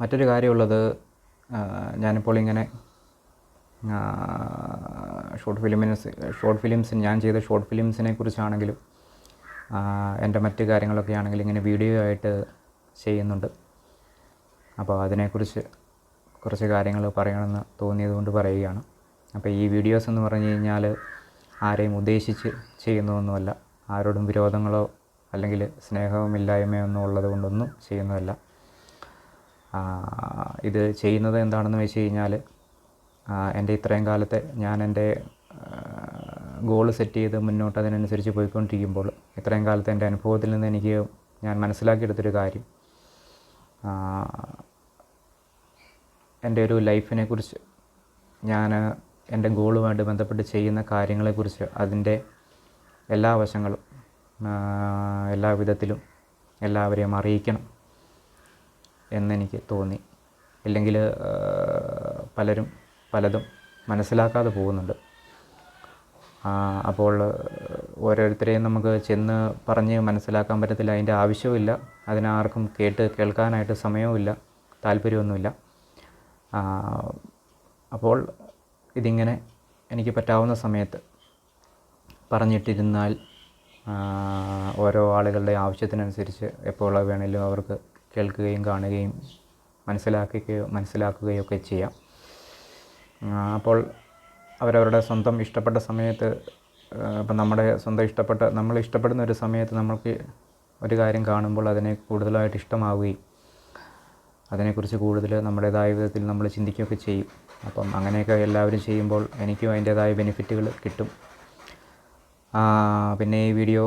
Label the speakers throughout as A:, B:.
A: മറ്റൊരു കാര്യമുള്ളത് ഞാനിപ്പോൾ ഇങ്ങനെ ഷോർട്ട് ഫിലിമിന് ഷോർട്ട് ഫിലിംസ് ഞാൻ ചെയ്ത ഷോർട്ട് ഫിലിംസിനെ കുറിച്ചാണെങ്കിലും എന്റെ മറ്റു കാര്യങ്ങളൊക്കെ ആണെങ്കിലും ഇങ്ങനെ വീഡിയോ ആയിട്ട് ചെയ്യുന്നുണ്ട്. അപ്പോൾ അതിനെക്കുറിച്ച് കുറച്ച് കാര്യങ്ങൾ പറയണമെന്ന് തോന്നിയത് കൊണ്ട് പറയുകയാണ്. അപ്പോൾ ഈ വീഡിയോസ് എന്ന് പറഞ്ഞു കഴിഞ്ഞാൽ ആരെയും ഉദ്ദേശിച്ച് ചെയ്യുന്നതൊന്നുമല്ല. ആരോടും വിരോധങ്ങളോ അല്ലെങ്കിൽ സ്നേഹവുമില്ലായ്മയോ ഒന്നും ഉള്ളത് കൊണ്ടൊന്നും ചെയ്യുന്നതല്ല. ഇത് ചെയ്യുന്നത് എന്താണെന്ന് വെച്ച് കഴിഞ്ഞാൽ എന്റെ ഇത്രയും കാലത്തെ ഞാൻ എന്റെ ഗോൾ സെറ്റ് ചെയ്ത് മുന്നോട്ട് അതിനനുസരിച്ച് പോയിക്കൊണ്ടിരിക്കുമ്പോൾ ഇത്രയും കാലത്തെ എന്റെ അനുഭവത്തിൽ നിന്ന് എനിക്ക് ഞാൻ മനസ്സിലാക്കിയെടുത്തൊരു കാര്യം എന്റെ ഒരു ലൈഫിനെ കുറിച്ച് ഞാൻ എന്റെ ഗോളുമായിട്ട് ബന്ധപ്പെട്ട് ചെയ്യുന്ന കാര്യങ്ങളെക്കുറിച്ച് അതിന്റെ എല്ലാ വശങ്ങളും എല്ലാ വിധത്തിലും എല്ലാവരെയും അറിയിക്കണം. എന്നെനിക്ക് തോന്നി. ഇല്ലെങ്കിൽ പലരും പലതും മനസ്സിലാക്കാതെ പോകുന്നുണ്ട്. അപ്പോൾ ഓരോരുത്തരെയും നമുക്ക് ചെന്ന് പറഞ്ഞ് മനസ്സിലാക്കാൻ പറ്റത്തില്ല. അതിന്റെ ആവശ്യവുമില്ല. അതിനാർക്കും കേട്ട് കേൾക്കാനായിട്ട് സമയവുമില്ല. താല്പര്യമൊന്നുമില്ല. അപ്പോൾ ഇതിങ്ങനെ എനിക്ക് പറ്റാവുന്ന സമയത്ത് പറഞ്ഞിട്ടിരുന്നാൽ ഓരോ ആളുകളുടെ ആവശ്യത്തിനനുസരിച്ച് എപ്പോൾ വേണമെങ്കിലും അവർക്ക് കേൾക്കുകയും കാണുകയും മനസ്സിലാക്കുകയോ മനസ്സിലാക്കുകയോ ഒക്കെ ചെയ്യാം. അപ്പോൾ അവരവരുടെ സ്വന്തം ഇഷ്ടപ്പെട്ട സമയത്ത് ഇപ്പം നമ്മുടെ സ്വന്തം ഇഷ്ടപ്പെട്ട നമ്മൾ ഇഷ്ടപ്പെടുന്ന ഒരു സമയത്ത് നമുക്ക് ഒരു കാര്യം കാണുമ്പോൾ അതിനെ കൂടുതലായിട്ട് ഇഷ്ടമാവുകയും അതിനെക്കുറിച്ച് കൂടുതൽ നമ്മുടേതായ വിധത്തിൽ നമ്മൾ ചിന്തിക്കുകയൊക്കെ ചെയ്യും. അപ്പം അങ്ങനെയൊക്കെ എല്ലാവരും ചെയ്യുമ്പോൾ എനിക്കും അതിന്റേതായ ബെനിഫിറ്റുകൾ കിട്ടും. പിന്നെ ഈ വീഡിയോ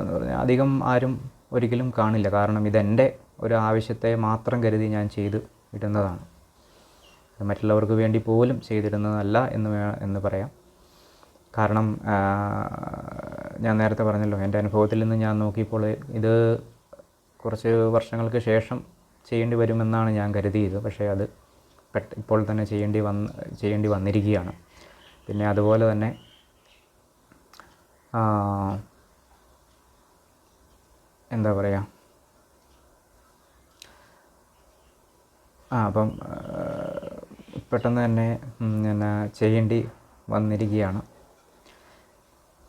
A: എന്ന് പറഞ്ഞാൽ അധികം ആരും ഒരിക്കലും കാണില്ല. കാരണം ഇതെന്റെ ഒരു ആവശ്യത്തെ മാത്രം കരുതി ഞാൻ ചെയ്ത് ഇടുന്നതാണ്. മറ്റുള്ളവർക്ക് വേണ്ടി പോലും ചെയ്തിടുന്നതല്ല എന്ന് വേ എന്ന് പറയാം. കാരണം ഞാൻ നേരത്തെ പറഞ്ഞല്ലോ എന്റെ അനുഭവത്തിൽ നിന്ന് ഞാൻ നോക്കിയപ്പോൾ ഇത് കുറച്ച് വർഷങ്ങൾക്ക് ശേഷം ചെയ്യേണ്ടി വരുമെന്നാണ് ഞാൻ കരുതിയത്. പക്ഷേ അത് പെട്ട ഇപ്പോൾ തന്നെ ചെയ്യേണ്ടി വന്ന് ചെയ്യേണ്ടി വന്നിരിക്കുകയാണ്. പിന്നെ അതുപോലെ തന്നെ എന്താ പറയുക ആ അപ്പം പെട്ടെന്ന് തന്നെ ഞാൻ ചെയ്യേണ്ടി വന്നിരിക്കുകയാണ്.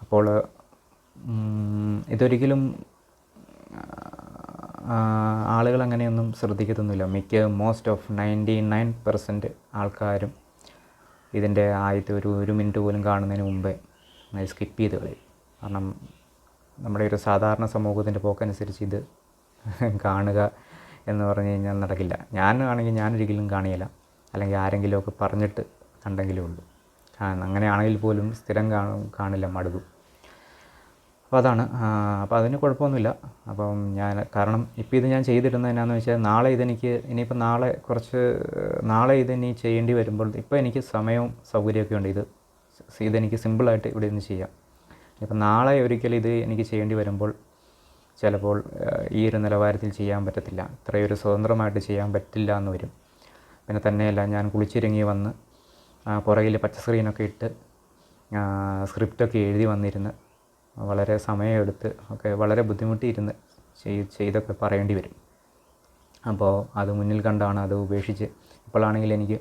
A: അപ്പോൾ ഇതൊരിക്കലും ആളുകൾ അങ്ങനെയൊന്നും ശ്രദ്ധിക്കത്തൊന്നുമില്ല. മിക്ക most of ninety nine percent ആൾക്കാരും ഇതിന്റെ ആദ്യത്തെ ഒരു ഒരു മിനിറ്റ് പോലും കാണുന്നതിന് മുമ്പേ സ്കിപ്പ് ചെയ്ത് കളയും. കാരണം നമ്മുടെ ഒരു സാധാരണ സമൂഹത്തിന്റെ പോക്കനുസരിച്ച് ഇത് കാണുക എന്ന് പറഞ്ഞു കഴിഞ്ഞാൽ നടക്കില്ല. ഞാൻ ആണെങ്കിൽ ഞാനൊരിക്കലും കാണില്ല. അല്ലെങ്കിൽ ആരെങ്കിലുമൊക്കെ പറഞ്ഞിട്ട് കണ്ടെങ്കിലേ ഉള്ളൂ. അങ്ങനെയാണെങ്കിൽ പോലും സ്ഥിരം കാണും കാണില്ല മടുക്കും. അപ്പോൾ അതാണ്. അപ്പോൾ അതിന് കുഴപ്പമൊന്നുമില്ല. അപ്പം ഞാൻ കാരണം ഇപ്പോൾ ഇത് ഞാൻ ചെയ്തിരുന്നത് എന്നാന്ന് വെച്ചാൽ നാളെ ഇതെനിക്ക് ഇനിയിപ്പോൾ നാളെ കുറച്ച് നാളെ ഇതിനി ചെയ്യേണ്ടി വരുമ്പോൾ ഇപ്പോൾ എനിക്ക് സമയവും സൗകര്യമൊക്കെ ഉണ്ട്. ഇത് ഇതെനിക്ക് സിമ്പിളായിട്ട് ഇവിടെ നിന്ന് ചെയ്യാം. ഇപ്പം നാളെ ഒരിക്കലും ഇത് എനിക്ക് ചെയ്യേണ്ടി വരുമ്പോൾ ചിലപ്പോൾ ഈ ഒരു നിലവാരത്തിൽ ചെയ്യാൻ പറ്റത്തില്ല. ഇത്രയൊരു സ്വതന്ത്രമായിട്ട് ചെയ്യാൻ പറ്റില്ല എന്ന് വരും. പിന്നെ തന്നെയല്ല ഞാൻ കുളിച്ചിറങ്ങി വന്ന് പുറകിൽ പച്ച സ്ക്രീനൊക്കെ ഇട്ട് സ്ക്രിപ്റ്റൊക്കെ എഴുതി വന്നിരുന്ന് വളരെ സമയമെടുത്ത് ഒക്കെ വളരെ ബുദ്ധിമുട്ടിയിരുന്ന് ചെയ് ചെയ്തൊക്കെ പറയേണ്ടി വരും. അപ്പോൾ അത് മുന്നിൽ കണ്ടാണ് അത് ഉപേക്ഷിച്ച് ഇപ്പോഴാണെങ്കിൽ എനിക്ക്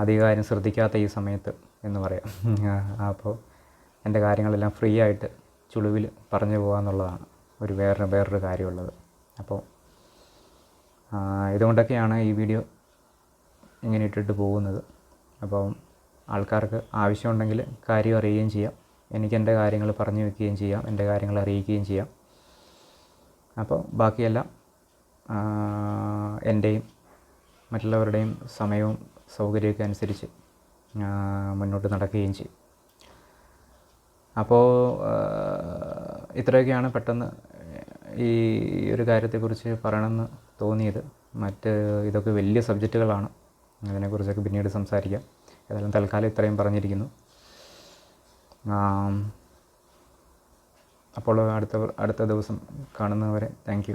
A: അധികാരം ശ്രദ്ധിക്കാത്ത ഈ സമയത്ത് എന്ന് പറയാം. അപ്പോൾ എന്റെ കാര്യങ്ങളെല്ലാം ഫ്രീ ആയിട്ട് ചുളിവിൽ പറഞ്ഞു പോകാമെന്നുള്ളതാണ് ഒരു വേറൊരു വേറൊരു കാര്യമുള്ളത്. അപ്പോൾ ഇതുകൊണ്ടൊക്കെയാണ് ഈ വീഡിയോ ഇങ്ങനെ ഇട്ടിട്ട് പോകുന്നത്. അപ്പോൾ ആൾക്കാർക്ക് ആവശ്യമുണ്ടെങ്കിൽ കാര്യം അറിയുകയും ചെയ്യാം. എനിക്ക് എന്റെ കാര്യങ്ങൾ പറഞ്ഞു വയ്ക്കുകയും ചെയ്യാം. എന്റെ കാര്യങ്ങൾ അറിയിക്കുകയും ചെയ്യാം. അപ്പോൾ ബാക്കിയെല്ലാം എന്റെയും മറ്റുള്ളവരുടെയും സമയവും സൗകര്യമൊക്കെ അനുസരിച്ച് മുന്നോട്ട് നടക്കുകയും ചെയ്യും. അപ്പോൾ ഇത്രയൊക്കെയാണ് പെട്ടെന്ന് ഈ ഒരു കാര്യത്തെക്കുറിച്ച് പറയണമെന്ന് തോന്നിയത്. മറ്റ് ഇതൊക്കെ വലിയ സബ്ജക്റ്റുകളാണ്. അതിനെക്കുറിച്ചൊക്കെ പിന്നീട് സംസാരിക്കാം. ഏതായാലും തൽക്കാലം ഇത്രയും പറഞ്ഞിരിക്കുന്നു. അപ്പോൾ അടുത്ത അടുത്ത ദിവസം കാണുന്നവരെ താങ്ക്